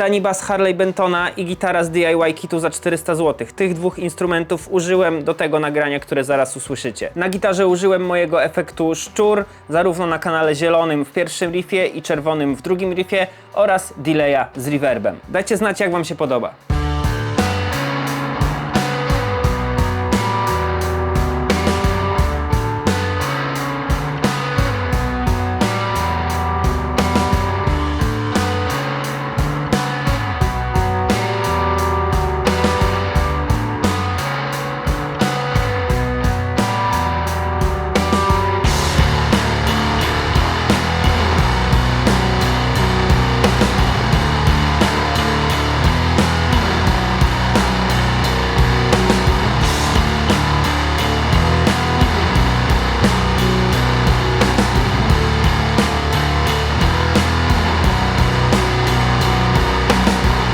tani bas Harley Bentona i gitara z DIY kitu za 400 zł. Tych dwóch instrumentów użyłem do tego nagrania, które zaraz usłyszycie. Na gitarze użyłem mojego efektu szczur, zarówno na kanale zielonym w pierwszym riffie i czerwonym w drugim riffie oraz delaya z reverbem. Dajcie znać jak wam się podoba.